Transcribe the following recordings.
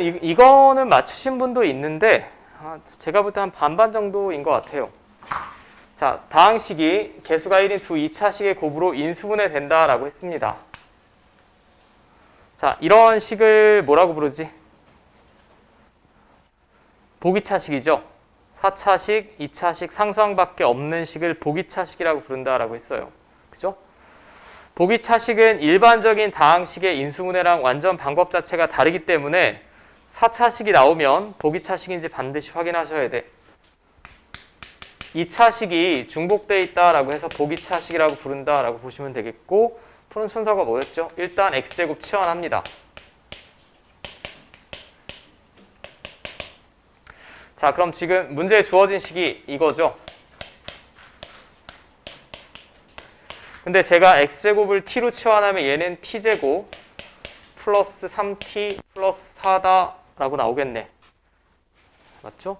보면은 이, 이거는 맞추신 분도 있는데 아, 제가 볼 때 한 반반 정도인 것 같아요. 자, 다항식이 개수가 1인 두 2차식의 곱으로 인수분해 된다라고 했습니다. 자, 이런 식을 뭐라고 부르지? 보기차식이죠. 4차식, 2차식, 상수항밖에 없는 식을 보기차식이라고 부른다라고 했어요. 그죠? 보기차식은 일반적인 다항식의 인수분해랑 완전 방법 자체가 다르기 때문에 4차식이 나오면 보기차식인지 반드시 확인하셔야 돼. 2차식이 중복돼 있다라고 해서 보기차식이라고 부른다라고 보시면 되겠고 푸는 순서가 뭐였죠? 일단 x제곱 치환합니다. 자, 그럼 지금 문제에 주어진 식이 이거죠. 근데 제가 x제곱을 t로 치환하면 얘는 t제곱 플러스 3t 플러스 4다라고 나오겠네. 맞죠?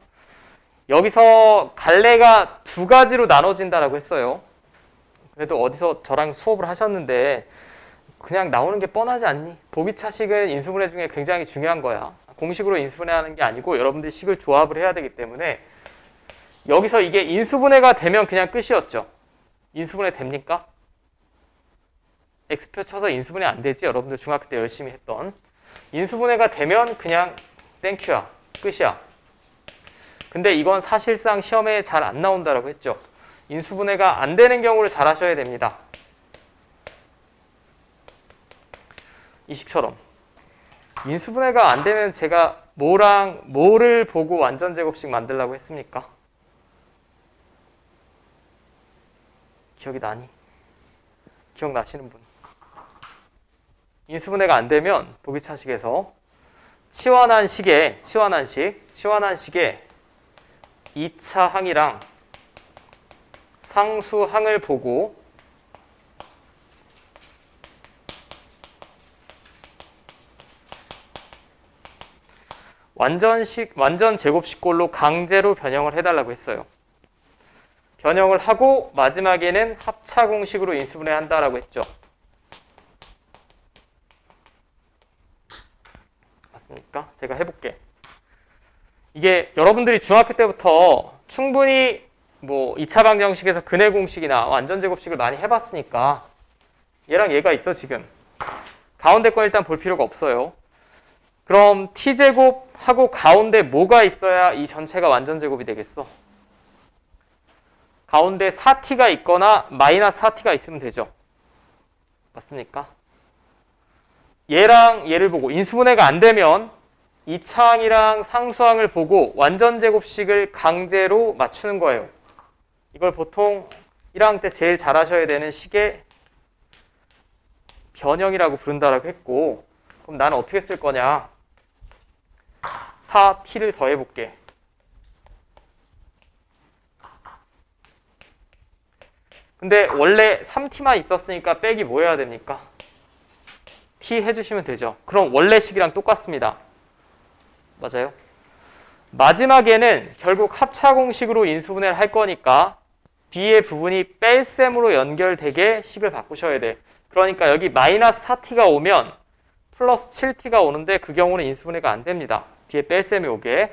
여기서 갈래가 두 가지로 나눠진다라고 했어요. 그래도 어디서 저랑 수업을 하셨는데 그냥 나오는 게 뻔하지 않니? 보기차식은 인수분해 중에 굉장히 중요한 거야. 공식으로 인수분해하는 게 아니고 여러분들이 식을 조합을 해야 되기 때문에 여기서 이게 인수분해가 되면 그냥 끝이었죠. 인수분해 됩니까? X표 쳐서 인수분해 안 되지. 여러분들 중학교 때 열심히 했던 인수분해가 되면 그냥 땡큐야. 끝이야. 근데 이건 사실상 시험에 잘 안 나온다라고 했죠. 인수분해가 안 되는 경우를 잘 하셔야 됩니다. 이 식처럼. 인수분해가 안 되면 제가 뭐랑 뭐를 보고 완전 제곱식 만들라고 했습니까? 기억이 나니? 기억나시는 분? 인수분해가 안 되면 보기차식에서 치환한 식에 치환한 식, 치환한 식에 2차 항이랑 상수항을 보고 완전식 완전 제곱식꼴로 강제로 변형을 해달라고 했어요. 변형을 하고 마지막에는 합차 공식으로 인수분해 한다라고 했죠. 맞습니까? 제가 해볼게. 이게 여러분들이 중학교 때부터 충분히 뭐 2차 방정식에서 근해 공식이나 완전 제곱식을 많이 해봤으니까 얘랑 얘가 있어 지금. 가운데 건 일단 볼 필요가 없어요. 그럼 t제곱 하고 가운데 뭐가 있어야 이 전체가 완전 제곱이 되겠어? 가운데 4t가 있거나 마이너스 4t가 있으면 되죠. 맞습니까? 얘랑 얘를 보고 인수분해가 안 되면 2차항이랑 상수항을 보고 완전 제곱식을 강제로 맞추는 거예요. 이걸 보통 1학년 때 제일 잘 하셔야 되는 식의 변형이라고 부른다라고 했고 그럼 나는 어떻게 쓸 거냐 4t를 더해 볼게 근데 원래 3t만 있었으니까 빼기 뭐 해야 됩니까? T 해주시면 되죠 그럼 원래 식이랑 똑같습니다 맞아요? 마지막에는 결국 합차 공식으로 인수분해를 할 거니까 뒤에 부분이 뺄셈으로 연결되게 식을 바꾸셔야 돼. 그러니까 여기 마이너스 4t가 오면 플러스 7t가 오는데 그 경우는 인수분해가 안 됩니다. 뒤에 뺄셈이 오게.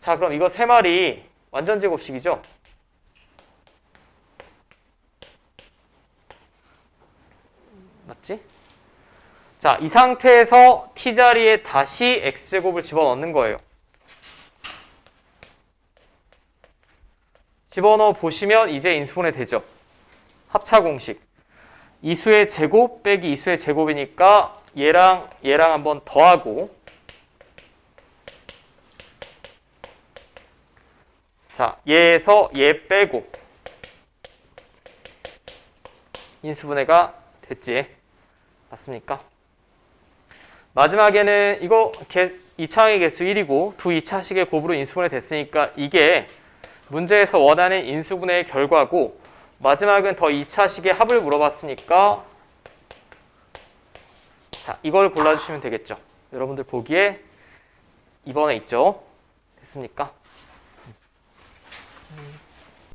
자, 그럼 이거 세 마리 완전 제곱식이죠? 맞지? 자, 이 상태에서 t자리에 다시 x제곱을 집어넣는 거예요. 집어넣어 보시면 이제 인수분해 되죠. 합차 공식. 이수의 제곱 빼기 이수의 제곱이니까 얘랑 얘랑 한번 더하고 자, 얘에서 얘 빼고 인수분해가 됐지. 맞습니까? 마지막에는 이거 2차항의 개수 1이고 두 2차식의 곱으로 인수분해 됐으니까 이게 문제에서 원하는 인수분해의 결과고 마지막은 더 2차식의 합을 물어봤으니까 자 이걸 골라주시면 되겠죠. 여러분들 보기에 2번에 있죠. 됐습니까?